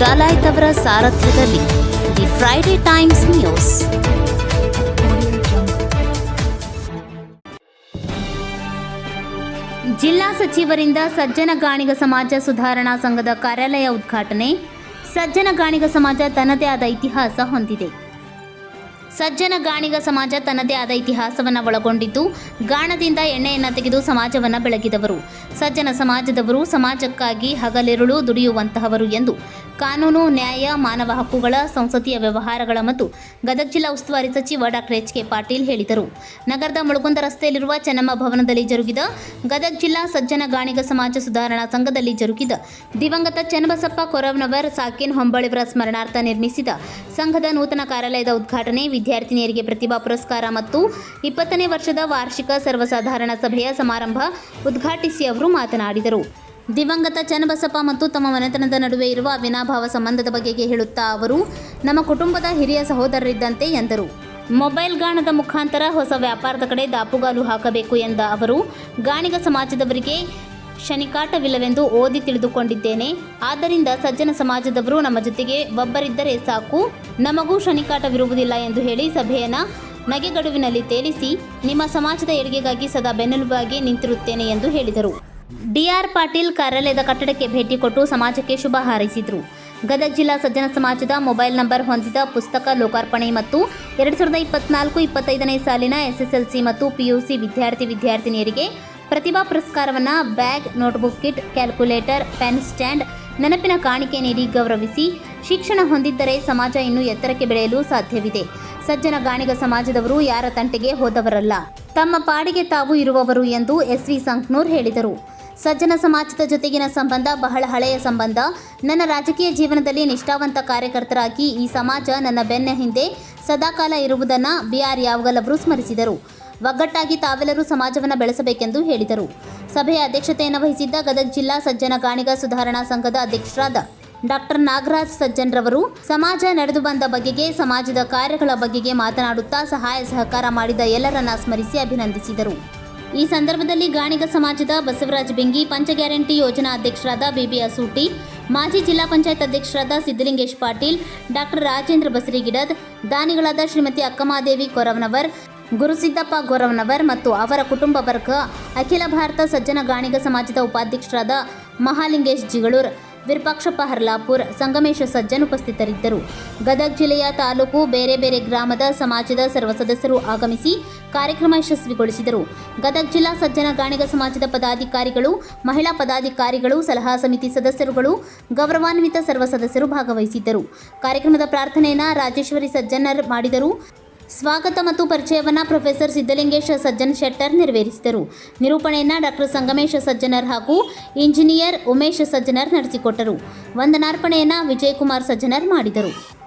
ಡಲಾಯ್ತ್ ಅವರ ಸಾರಥ್ಯದಲ್ಲಿ the Friday Times news. ಜಿಲ್ಲಾ ಸಚಿವರಿಂದ ಸಜ್ಜನ ಗಾಣಿಗ ಸಮಾಜ ಸುಧಾರಣಾ ಸಂಘದ ಕಾರ್ಯಾಲಯ ಉದ್ಘಾಟನೆ. ಸಜ್ಜನ ಗಾಣಿಗ ಸಮಾಜ ತನ್ನದೇ ಆದ ಇತಿಹಾಸ ಹೊಂದಿದೆ. ಸಜ್ಜನ ಗಾಣಿಗ ಸಮಾಜ ತನ್ನದೇ ಆದ ಇತಿಹಾಸವನ್ನು ಒಳಗೊಂಡಿದ್ದು, ಗಾಣದಿಂದ ಎಣ್ಣೆಯನ್ನು ತೆಗೆದು ಸಮಾಜವನ್ನು ಬೆಳಗಿದವರು. ಸಜ್ಜನ ಸಮಾಜದವರು ಸಮಾಜಕ್ಕಾಗಿ ಹಗಲಿರುಳು ದುಡಿಯುವಂತಹವರು ಎಂದು ಕಾನೂನು, ನ್ಯಾಯ, ಮಾನವ ಹಕ್ಕುಗಳ, ಸಂಸದೀಯ ವ್ಯವಹಾರಗಳ ಮತ್ತು ಗದಗ ಜಿಲ್ಲಾ ಉಸ್ತುವಾರಿ ಸಚಿವ ಡಾಕ್ಟರ್ ಎಚ್ ಕೆ ಪಾಟೀಲ್ ಹೇಳಿದರು. ನಗರದ ಮುಳುಗುಂದ ರಸ್ತೆಯಲ್ಲಿರುವ ಚೆನ್ನಮ್ಮ ಭವನದಲ್ಲಿ ಜರುಗಿದ ಗದಗ ಜಿಲ್ಲಾ ಸಜ್ಜನ ಗಾಣಿಗ ಸಮಾಜ ಸುಧಾರಣಾ ಸಂಘದಲ್ಲಿ ಜರುಗಿದ ದಿವಂಗತ ಚೆನ್ನಬಸಪ್ಪ ಕೊರವನವರ್, ಸಾಕಿನ್ ಹೊಂಬಳಿವರ ಸ್ಮರಣಾರ್ಥ ನಿರ್ಮಿಸಿದ ಸಂಘದ ನೂತನ ಕಾರ್ಯಾಲಯದ ಉದ್ಘಾಟನೆ ವಿದ್ಯಾರ್ಥಿನಿಯರಿಗೆ ಪ್ರತಿಭಾ ಪುರಸ್ಕಾರ ಮತ್ತು ಇಪ್ಪತ್ತನೇ ವರ್ಷದ ವಾರ್ಷಿಕ ಸರ್ವಸಾಧಾರಣ ಸಭೆಯ ಸಮಾರಂಭ ಉದ್ಘಾಟಿಸಿ ಅವರು ಮಾತನಾಡಿದರು. ದಿವಂಗತ ಚನ್ನಬಸಪ್ಪ ಮತ್ತು ತಮ್ಮ ಮನೆತನದ ನಡುವೆ ಇರುವ ಅವಿನಾಭಾವ ಸಂಬಂಧದ ಬಗೆಗೆ ಹೇಳುತ್ತಾ ಅವರು, ನಮ್ಮ ಕುಟುಂಬದ ಹಿರಿಯ ಸಹೋದರರಿದ್ದಂತೆ ಎಂದರು. ಮೊಬೈಲ್ ಗಾಣದ ಮುಖಾಂತರ ಹೊಸ ವ್ಯಾಪಾರದ ಕಡೆ ದಾಪುಗಾಲು ಹಾಕಬೇಕು ಎಂದ ಅವರು, ಗಾಣಿಗ ಸಮಾಜದವರಿಗೆ ಶನಿಕಾಟವಿಲ್ಲವೆಂದು ಓದಿ ತಿಳಿದುಕೊಂಡಿದ್ದೇನೆ. ಆದ್ದರಿಂದ ಸಜ್ಜನ ಸಮಾಜದವರು ನಮ್ಮ ಜೊತೆಗೆ ಒಬ್ಬರಿದ್ದರೆ ಸಾಕು. ನಮಗೂ ಶನಿಕಾಟವಿರುವುದಿಲ್ಲ ಎಂದು ಹೇಳಿ ಸಭೆಯನ್ನ ನಗೆಗಡುವಿನಲ್ಲಿ ತೇಲಿಸಿ ನಿಮ್ಮ ಸಮಾಜದ ಏಳಿಗೆಗಾಗಿ ಸದಾ ಬೆನ್ನೆಲುಬಾಗಿ ನಿಂತಿರುತ್ತೇನೆ ಎಂದು ಹೇಳಿದರು. ಡಿಆರ್ ಪಾಟೀಲ್ ಕಾರ್ಯಾಲಯದ ಕಟ್ಟಡಕ್ಕೆ ಭೇಟಿ ಕೊಟ್ಟು ಸಮಾಜಕ್ಕೆ ಶುಭ ಹಾರೈಸಿದರು. ಗದಗ ಜಿಲ್ಲಾ ಸಜ್ಜನ ಸಮಾಜದ ಮೊಬೈಲ್ ನಂಬರ್ ಹೊಂದಿದ ಪುಸ್ತಕ ಲೋಕಾರ್ಪಣೆ ಮತ್ತು ಎರಡು ಸಾವಿರದ ಇಪ್ಪತ್ನಾಲ್ಕು ಇಪ್ಪತ್ತೈದನೇ ಸಾಲಿನ ಎಸ್ಎಸ್ಎಲ್ಸಿ ಮತ್ತು ಪಿಯುಸಿ ವಿದ್ಯಾರ್ಥಿ ವಿದ್ಯಾರ್ಥಿನಿಯರಿಗೆ ಪ್ರತಿಭಾ ಪುರಸ್ಕಾರವನ್ನು bag, notebook kit, calculator, pen stand ನೆನಪಿನ ಕಾಣಿಕೆ ನೀಡಿ ಗೌರವಿಸಿ ಶಿಕ್ಷಣ ಹೊಂದಿದ್ದರೆ ಸಮಾಜ ಇನ್ನೂ ಎತ್ತರಕ್ಕೆ ಬೆಳೆಯಲು ಸಾಧ್ಯವಿದೆ. ಸಜ್ಜನ ಗಾಣಿಗ ಸಮಾಜದವರು ಯಾರ ತಂಟೆಗೆ ಹೋದವರಲ್ಲ. ತಮ್ಮ ಪಾಡಿಗೆ ತಾವು ಇರುವವರು ಎಂದು ಎಸ್ ವಿ ಸಂಕ್ನೂರ್ ಹೇಳಿದರು. ಸಜ್ಜನ ಸಮಾಜದ ಜೊತೆಗಿನ ಸಂಬಂಧ ಬಹಳ ಹಳೆಯ ಸಂಬಂಧ. ನನ್ನ ರಾಜಕೀಯ ಜೀವನದಲ್ಲಿ ನಿಷ್ಠಾವಂತ ಕಾರ್ಯಕರ್ತರಾಗಿ ಈ ಸಮಾಜ ನನ್ನ ಬೆನ್ನ ಹಿಂದೆ ಸದಾಕಾಲ ಇರುವುದನ್ನು ಬಿಆರ್ ಯಾವಗಲ್ ಅವರು ಸ್ಮರಿಸಿದರು. ಒಗ್ಗಟ್ಟಾಗಿ ತಾವೆಲ್ಲರೂ ಸಮಾಜವನ್ನು ಬೆಳೆಸಬೇಕೆಂದು ಹೇಳಿದರು. ಸಭೆಯ ಅಧ್ಯಕ್ಷತೆಯನ್ನು ವಹಿಸಿದ್ದ ಗದಗ ಜಿಲ್ಲಾ ಸಜ್ಜನ ಗಾಣಿಗ ಸುಧಾರಣಾ ಸಂಘದ ಅಧ್ಯಕ್ಷರಾದ ಡಾಕ್ಟರ್ ನಾಗರಾಜ್ ಸಜ್ಜನ್ರವರು ಸಮಾಜ ನಡೆದು ಬಂದ ಬಗೆಗೆ, ಸಮಾಜದ ಕಾರ್ಯಗಳ ಬಗೆಗೆ ಮಾತನಾಡುತ್ತಾ ಸಹಾಯ ಸಹಕಾರ ಮಾಡಿದ ಎಲ್ಲರನ್ನ ಸ್ಮರಿಸಿ ಅಭಿನಂದಿಸಿದರು. ಈ ಸಂದರ್ಭದಲ್ಲಿ ಗಾಣಿಗ ಸಮಾಜದ ಬಸವರಾಜ್ ಬೆಂಗಿ, ಪಂಚ ಗ್ಯಾರಂಟಿ ಯೋಜನಾ ಅಧ್ಯಕ್ಷರಾದ ಬಿಬಿ ಅಸೂಟಿ, ಮಾಜಿ ಜಿಲ್ಲಾ ಪಂಚಾಯತ್ ಅಧ್ಯಕ್ಷರಾದ ಸಿದ್ದಲಿಂಗೇಶ್ ಪಾಟೀಲ್ ಡಾಕ್ಟರ್ ರಾಜೇಂದ್ರ ಬಸರಿಗಿಡದ್ ದಾನಿಗಳಾದ ಶ್ರೀಮತಿ ಅಕ್ಕಮಾದೇವಿ ಕೊರವನವರ್ ಗುರುಸಿದ್ದಪ್ಪ ಗೌರವನವರ್ ಮತ್ತು ಅವರ ಕುಟುಂಬ ವರ್ಗ, ಅಖಿಲ ಭಾರತ ಸಜ್ಜನ ಗಾಣಿಗ ಸಮಾಜದ ಉಪಾಧ್ಯಕ್ಷರಾದ ಮಹಾಲಿಂಗೇಶ್ ಜಿಗಳೂರ್ ವಿರೂಪಾಕ್ಷಪ್ಪ ಹರ್ಲಾಪುರ್ ಸಂಗಮೇಶ ಸಜ್ಜನ್ ಉಪಸ್ಥಿತರಿದ್ದರು. ಗದಗ ಜಿಲ್ಲೆಯ ತಾಲೂಕು ಬೇರೆ ಬೇರೆ ಗ್ರಾಮದ ಸಮಾಜದ ಸರ್ವ ಸದಸ್ಯರು ಆಗಮಿಸಿ ಕಾರ್ಯಕ್ರಮ ಯಶಸ್ವಿಗೊಳಿಸಿದರು. ಗದಗ ಜಿಲ್ಲಾ ಸಜ್ಜನ ಗಾಣಿಗ ಸಮಾಜದ ಪದಾಧಿಕಾರಿಗಳು, ಮಹಿಳಾ ಪದಾಧಿಕಾರಿಗಳು, ಸಲಹಾ ಸಮಿತಿ ಸದಸ್ಯರುಗಳು, ಗೌರವಾನ್ವಿತ ಸರ್ವ ಸದಸ್ಯರು ಭಾಗವಹಿಸಿದ್ದರು. ಕಾರ್ಯಕ್ರಮದ ಪ್ರಾರ್ಥನೆಯನ್ನು ರಾಜೇಶ್ವರಿ ಸಜ್ಜನರ್ ಮಾಡಿದರು. ಸ್ವಾಗತ ಮತ್ತು ಪರಿಚಯವನ್ನು ಪ್ರೊಫೆಸರ್ ಸಿದ್ದಲಿಂಗೇಶ ಸಜ್ಜನ್ ಶೆಟ್ಟರ್ ನೆರವೇರಿಸಿದರು. ನಿರೂಪಣೆಯನ್ನು ಡಾಕ್ಟರ್ ಸಂಗಮೇಶ ಸಜ್ಜನರ್ ಹಾಗೂ ಇಂಜಿನಿಯರ್ ಉಮೇಶ್ ಸಜ್ಜನರ್ ನಡೆಸಿಕೊಟ್ಟರು. ವಂದನಾರ್ಪಣೆಯನ್ನು ವಿಜಯಕುಮಾರ್ ಸಜ್ಜನರ್ ಮಾಡಿದರು.